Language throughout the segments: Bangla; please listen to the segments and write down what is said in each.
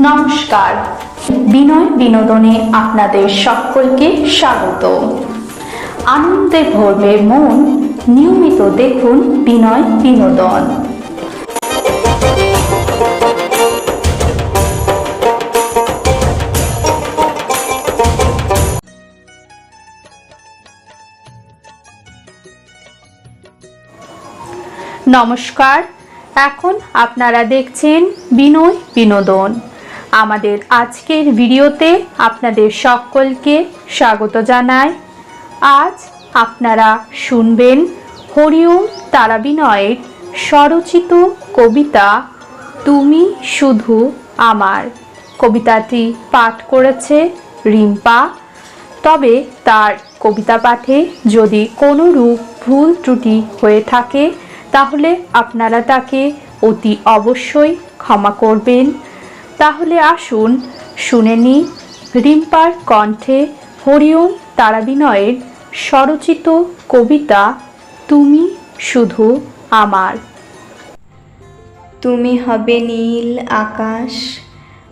নমস্কার। বিনয় বিনোদনে আপনাদের সকলকে স্বাগত। আনন্দে ভরবে মন, নিয়মিত দেখুন বিনয় বিনোদন। নমস্কার। এখন আপনারা দেখছেন বিনয় বিনোদন। আমাদের আজকের ভিডিওতে আপনাদের সকলকে স্বাগত জানাই। আজ আপনারা শুনবেন হরিওম তারাবিনয়ের স্বরচিত কবিতা, তুমি শুধু আমার। কবিতাটি পাঠ করেছে রিম্পা। তবে তার কবিতা পাঠে যদি কোনো রূপ ভুল ত্রুটি হয়ে থাকে, তাহলে আপনারা তাকে অতি অবশ্যই ক্ষমা করবেন। তাহলে আসুন শুনে নিই রিম্পার কণ্ঠে হরিওম তারাবিনয়ের স্বরচিত কবিতা, তুমি শুধু আমার। তুমি হবে নীল আকাশ,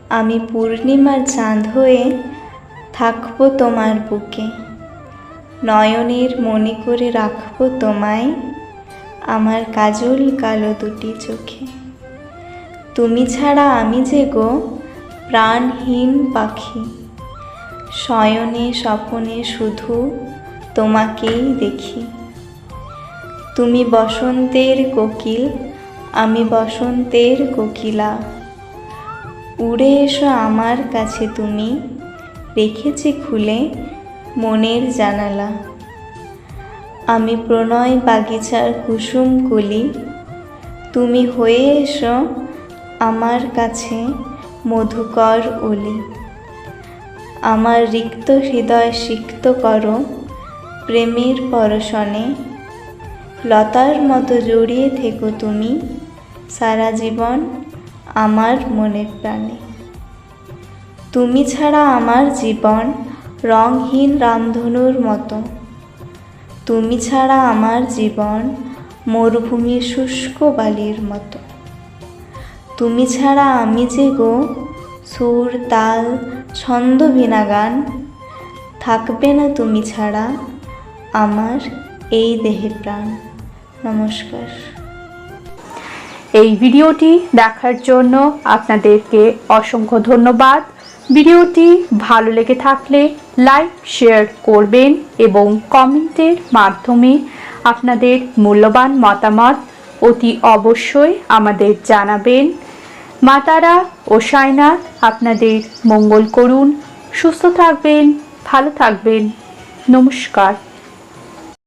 আমি পূর্ণিমার চাঁদ হয়ে থাকব তোমার বুকে। নয়নের মনে করে রাখব তোমায়, আমার কাজল কালো দুটি চোখে। তুমি ছাড়া আমি যে গো প্রাণহীন পাখি। শয়নে স্বপনে শুধু তোমাকেই দেখি। তুমি বসন্তের কোকিল, আমি বসন্তের কোকিলা। উড়ে এসো আমার কাছে তুমি, রেখেছি খুলে মনের জানালা। আমি প্রণয় বাগিচার কুসুম কুলি, তুমি হয়ে এসো আমার কাছে মধুকর অলি। আমার রিক্ত হৃদয় সিক্ত করো, প্রেমের পরশনে। লতার মতো জড়িয়ে থেকো তুমি, সারা জীবন আমার মনের প্রাণে। তুমি ছাড়া আমার জীবন রংহীন রামধনুর মতো। তুমি ছাড়া আমার জীবন মরুভূমির শুষ্ক বালির মতো। তুমি ছাড়া আমি যে গো, সুর, তাল, ছন্দ বিনা গান থাকবে না তুমি ছাড়া আমার এই দেহে প্রাণ। নমস্কার। এই ভিডিওটি দেখার জন্য আপনাদেরকে অসংখ্য ধন্যবাদ। ভিডিওটি ভালো লেগে থাকলে লাইক, শেয়ার করবেন এবং কমেন্টের মাধ্যমে আপনাদের মূল্যবান মতামত অতি অবশ্যই আমাদের জানাবেন। মাতারা ও সাইনাথ, আপনাদের মঙ্গল করুন। সুস্থ থাকবেন, ভালো থাকবেন। নমস্কার।